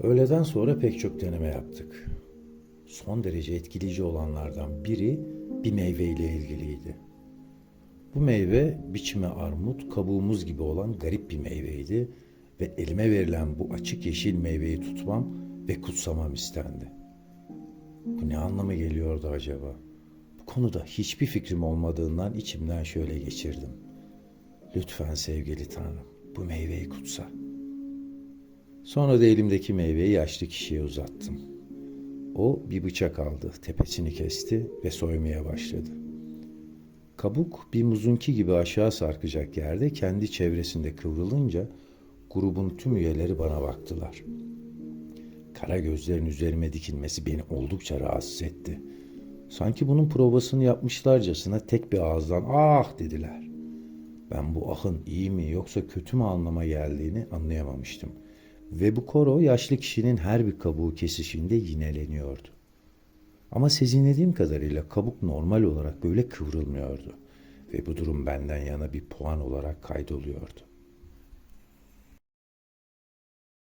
Öğleden sonra pek çok deneme yaptık. Son derece etkileyici olanlardan biri bir meyve ile ilgiliydi. Bu meyve biçimi armut, kabuğumuz gibi olan garip bir meyveydi ve elime verilen bu açık yeşil meyveyi tutmam ve kutsamam istendi. Bu ne anlama geliyordu acaba? Bu konuda hiçbir fikrim olmadığından içimden şöyle geçirdim. Lütfen sevgili Tanrım bu meyveyi kutsa. Sonra da elimdeki meyveyi yaşlı kişiye uzattım. O bir bıçak aldı, tepesini kesti ve soymaya başladı. Kabuk bir muzunki gibi aşağı sarkacak yerde kendi çevresinde kıvrılınca grubun tüm üyeleri bana baktılar. Kara gözlerin üzerime dikilmesi beni oldukça rahatsız etti. Sanki bunun provasını yapmışlarcasına tek bir ağızdan ah dediler. Ben bu ahın iyi mi yoksa kötü mü anlama geldiğini anlayamamıştım. Ve bu koro yaşlı kişinin her bir kabuğu kesişinde yineleniyordu. Ama sezinlediğim kadarıyla kabuk normal olarak böyle kıvrılmıyordu. Ve bu durum benden yana bir puan olarak kaydoluyordu.